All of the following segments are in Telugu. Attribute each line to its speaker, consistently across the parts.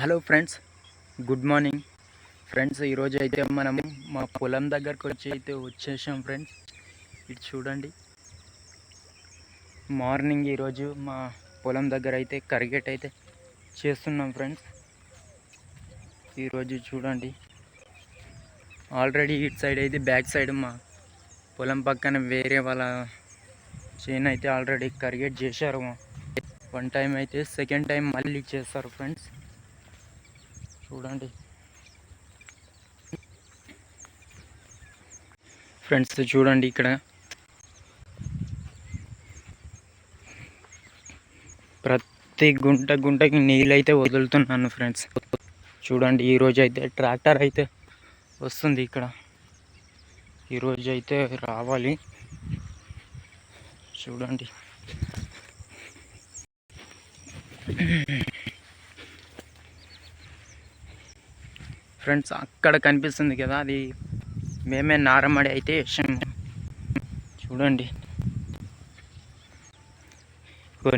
Speaker 1: Hello friends good morning friends ఈరోజు అయితే మనం మా పొలం దగ్గరకు వచ్చి అయితే వచ్చేసాం ఫ్రెండ్స్ ఇటు చూడండి. మార్నింగ్ ఈరోజు మా పొలం దగ్గర అయితే కరిగేట్ అయితే చేస్తున్నాం ఫ్రెండ్స్ ఈరోజు చూడండి. ఆల్రెడీ ఇటు సైడ్ అయితే బ్యాక్ సైడ్ మా పొలం పక్కన వేరే వాళ్ళ చేను అయితే ఆల్రెడీ కరిగేట్ చేశారు. వన్ టైం అయితే సెకండ్ టైం మళ్ళీ చేస్తారు ఫ్రెండ్స్ చూడండి. ఫ్రెండ్స్ చూడండి ఇక్కడ. ప్రతి గుంట గుంటకి నీళ్ళైతే వదులుతున్నాను ఫ్రెండ్స్. చూడండి ఈరోజు అయితే ట్రాక్టర్ అయితే వస్తుంది ఇక్కడ. ఈరోజు అయితే రావాలి. చూడండి. ఫ్రెండ్స్ అక్కడ కనిపిస్తుంది కదా అది మేమే నారమడి అయితే వేసాము చూడండి.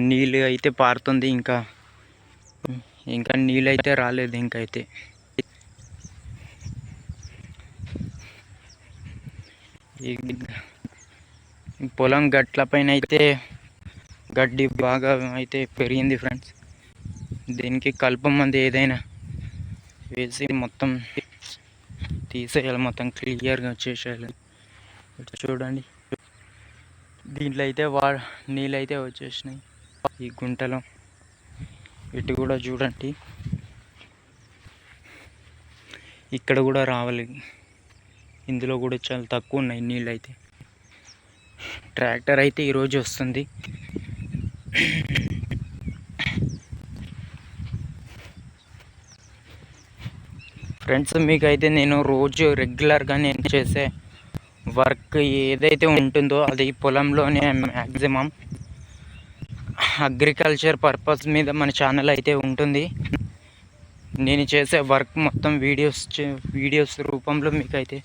Speaker 1: నీళ్ళు అయితే పారుతుంది ఇంకా. ఇంకా నీళ్ళు అయితే రాలేదు ఇంకైతే. అయితే పొలం గట్ల పైన అయితే గడ్డి బాగా అయితే పెరిగింది ఫ్రెండ్స్. దీనికి కల్పం మంది ఏదైనా. వేసి మొత్తం తీసేయాలి మొత్తం క్లియర్గా వచ్చేసేయాలి. ఇటు చూడండి. దీంట్లో అయితే వా నీళ్ళు అయితే వచ్చేసినాయి. ఈ గుంటలో. ఇటు కూడా చూడండి. ఇక్కడ కూడా రావాలి. ఇందులో కూడా చాలా తక్కువ ఉన్నాయి నీళ్ళు అయితే. ట్రాక్టర్ అయితే ఈరోజు వస్తుంది. ఫ్రెండ్స్ మీకైతే నేను రోజు రెగ్యులర్గా నేను చేసే వర్క్ ఏదైతే ఉంటుందో అది పొలంలోనే మ్యాక్సిమం అగ్రికల్చర్ పర్పస్ మీద మన ఛానల్ అయితే ఉంటుంది. నేను చేసే వర్క్ మొత్తం వీడియోస్ వీడియోస్ రూపంలో మీకైతే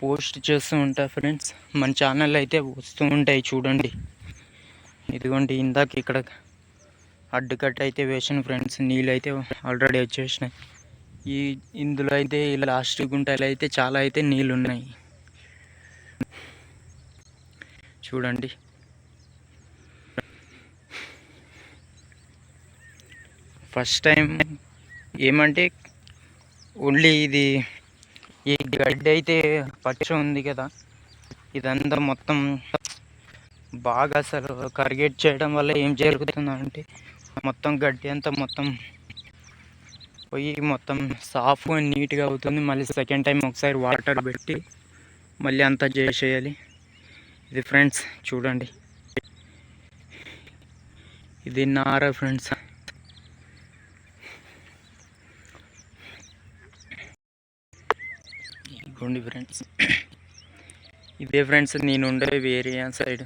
Speaker 1: పోస్ట్ చేస్తూ ఉంటా ఫ్రెండ్స్. మన ఛానల్ అయితే వస్తూ ఉంటాయి చూడండి. ఇదిగోండి ఇందాక ఇక్కడ అడ్డుకట్ అయితే వేసాను ఫ్రెండ్స్. నీళ్ళు అయితే ఆల్రెడీ వచ్చేసినాయి. ఈ ఇందులో అయితే ఇలా లాస్ట్ అయితే చాలా అయితే నీళ్ళు ఉన్నాయి చూడండి. ఫస్ట్ టైం ఏమంటే ఓన్లీ ఇది ఈ గడ్డి అయితే పచ్చ ఉంది కదా ఇదంతా మొత్తం బాగా అసలు కరిగేట్ చేయడం వల్ల ఏం జరుగుతుందంటే మొత్తం గడ్డి అంతా మొత్తం పోయి మొత్తం సాఫ్ నీట్గా అవుతుంది. మళ్ళీ సెకండ్ టైం ఒకసారి వాటర్ పెట్టి మళ్ళీ అంతా చేసేయాలి. ఇది ఫ్రెండ్స్ చూడండి. ఇది నార ఫ్రెండ్స్ ఇదిగోండి ఫ్రెండ్స్ ఇదే ఫ్రెండ్స్ నేను ఉండే ఏరియా సైడ్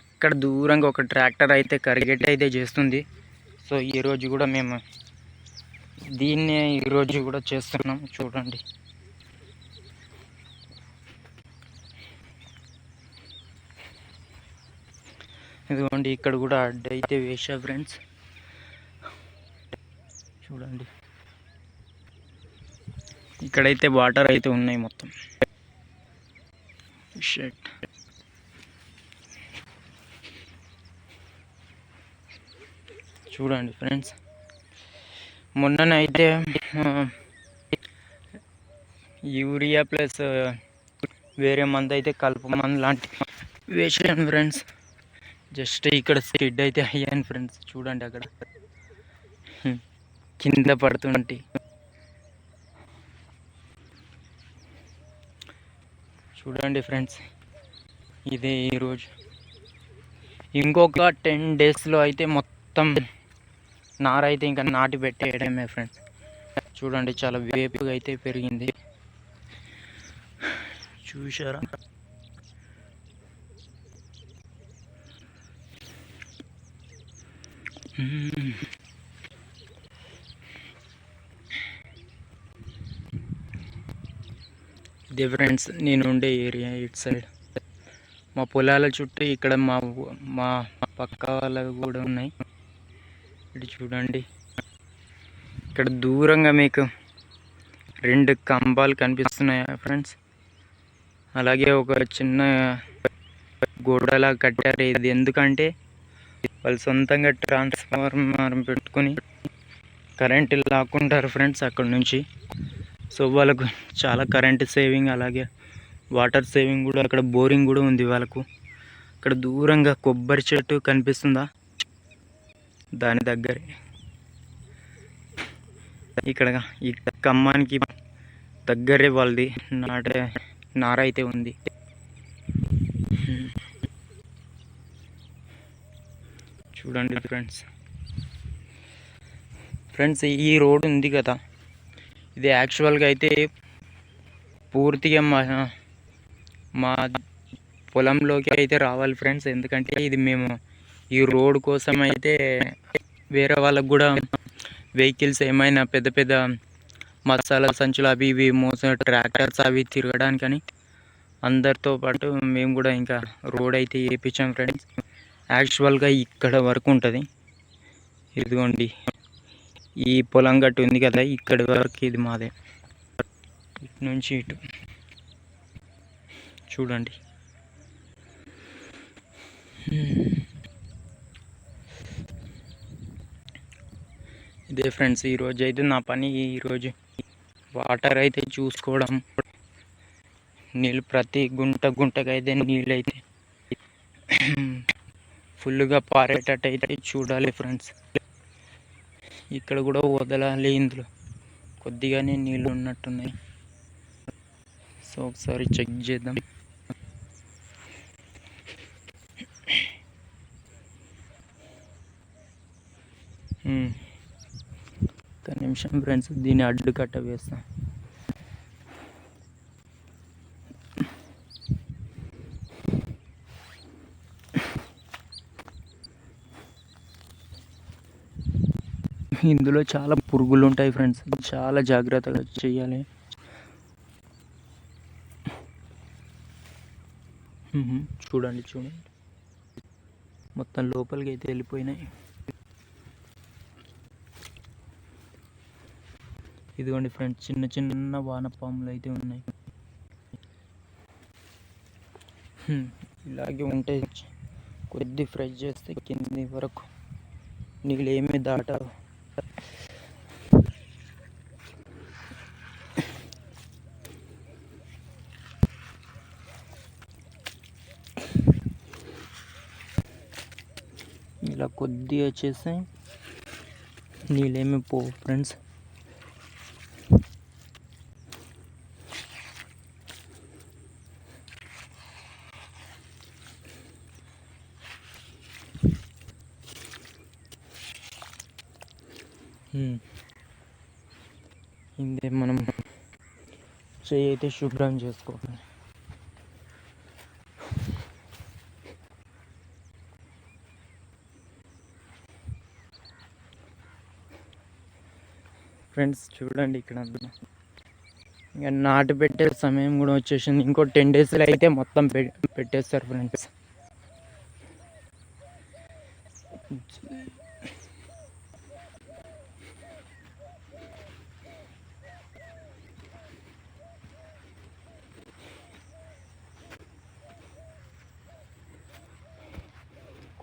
Speaker 1: అక్కడ దూరంగా ఒక ట్రాక్టర్ అయితే కరిగెట్ అయితే చేస్తుంది. సో ఈరోజు కూడా మేము దీన్నే ఈరోజు కూడా చేస్తున్నాం. చూడండి. ఇదిగోండి ఇక్కడ కూడా అడ్డు అయితే వేసా ఫ్రెండ్స్. చూడండి. ఇక్కడైతే వాటర్ అయితే ఉన్నాయి మొత్తం. షర్ట్ చూడండి ఫ్రెండ్స్. మొన్ననైతే యూరియా ప్లస్ వేరే మందు అయితే కలుపు మందు లాంటి వేసాను ఫ్రెండ్స్. జస్ట్ ఇక్కడ స్కిడ్ అయితే అయ్యాను ఫ్రెండ్స్. చూడండి అక్కడ. కింద పడుతుంటే. చూడండి ఫ్రెండ్స్. ఇదే ఈరోజు. ఇంకొక టెన్ డేస్లో అయితే మొత్తం నార అయితే ఇంకా నాటి పెట్టేయడమే ఫ్రెండ్స్ చూడండి చాలా వేపుగా అయితే పెరిగింది. చూసారా. ఇదే ఫ్రెండ్స్ నేను ఉండే ఏరియా ఇటు సైడ్. మా పొలాల చుట్టూ ఇక్కడ మా మా పక్క వాళ్ళవి కూడా ఉన్నాయి. ఇటు చూడండి. ఇక్కడ దూరంగా మీకు రెండు కంబాలు కనిపిస్తున్నాయా ఫ్రెండ్స్? అలాగే ఒక చిన్న గోడలా కట్టారు. ఇది ఎందుకంటే వాళ్ళు సొంతంగా ట్రాన్స్ఫార్మర్ పెట్టుకొని కరెంట్ లాక్కుంటారు ఫ్రెండ్స్ అక్కడ నుంచి. సో వాళ్ళకు చాలా కరెంట్ సేవింగ్ అలాగే వాటర్ సేవింగ్ కూడా అక్కడ బోరింగ్ కూడా ఉంది వాళ్ళకు. ఇక్కడ దూరంగా కొబ్బరి చెట్టు కనిపిస్తుందా? దాని దగ్గరే. ఇక్కడ ఈ కమ్మానికి దగ్గరే వాళ్ళది. నాటే నార అయితే ఉంది. చూడండి ఫ్రెండ్స్. ఫ్రెండ్స్ ఈ రోడ్ ఉంది కదా. ఇది యాక్చువల్గా అయితే పూర్తిగా మా మా పొలంలోకి అయితే రావాలి ఫ్రెండ్స్. ఎందుకంటే ఇది మేము ఈ రోడ్ కోసం అయితే వేరే వాళ్ళకు కూడా వెహికల్స్ ఏమైనా పెద్ద పెద్ద మసాలా సంచులు అవి ఇవి మోసం ట్రాక్టర్స్ అవి తిరగడానికని అందరితో పాటు మేము కూడా ఇంకా రోడ్ అయితే వేయించాం ఫ్రెండ్స్. యాక్చువల్గా ఇక్కడ వరకు ఉంటుంది. ఇదిగోండి. ఈ పొలం గట్టు ఉంది కదా ఇక్కడి వరకు ఇది మాదే. ఇటు నుంచి ఇటు. చూడండి. ఇదే ఫ్రెండ్స్ ఈరోజు అయితే నా పని ఈరోజు వాటర్ అయితే చూసుకోవడం. నీళ్ళు ప్రతి గుంట గుంటకైతే నీళ్ళు అయితే ఫుల్గా పారేటట్టు అయితే చూడాలి ఫ్రెండ్స్. ఇక్కడ కూడా వదలాలి ఇందులో. కొద్దిగానే నీళ్ళు ఉన్నట్టున్నాయి. సో ఒకసారి చెక్ చేద్దాం. ఒక్క నిమిషం ఫ్రెండ్స్ దీన్ని అడ్డు కట్ట వేస్తాం. ఇందులో చాలా పురుగులు ఉంటాయి ఫ్రెండ్స్ చాలా జాగ్రత్తగా చేయాలి. చూడండి చూడండి. మొత్తం లోపలికి అయితే వెళ్ళిపోయినాయి. ఇదిగోండి ఫ్రెండ్స్ చిన్న చిన్న వానపాములు అయితే ఉన్నాయి. ఇలాగే ఉంటే కొద్ది ఫ్రై చేస్తే కింది వరకు నీళ్ళు ఏమీ దాటవు. ఇలా కొద్దిగా చేస్తే నీళ్ళేమి పోవు ఫ్రెండ్స్ హ్మ్. ఇదే మనం చెయ్యి అయితే శుభ్రం చేసుకోవాలి ఫ్రెండ్స్ చూడండి ఇక్కడ ఇంకా నాటు పెట్టే సమయం కూడా వచ్చేసింది. ఇంకో టెన్ డేస్లో అయితే మొత్తం పె పెట్టేస్తారు ఫ్రెండ్స్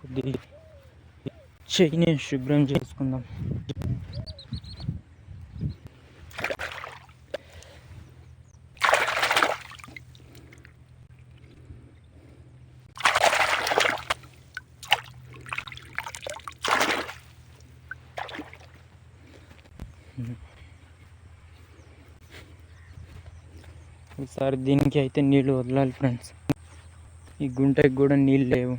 Speaker 1: కొద్ది చెయ్యిని శుభ్రం చేసుకుందాం ఈసారి దీనికి అయితే నీళ్ళు వదలాలి ఫ్రెండ్స్ ఈ గుంటకి కూడా నీళ్ళు లేవు.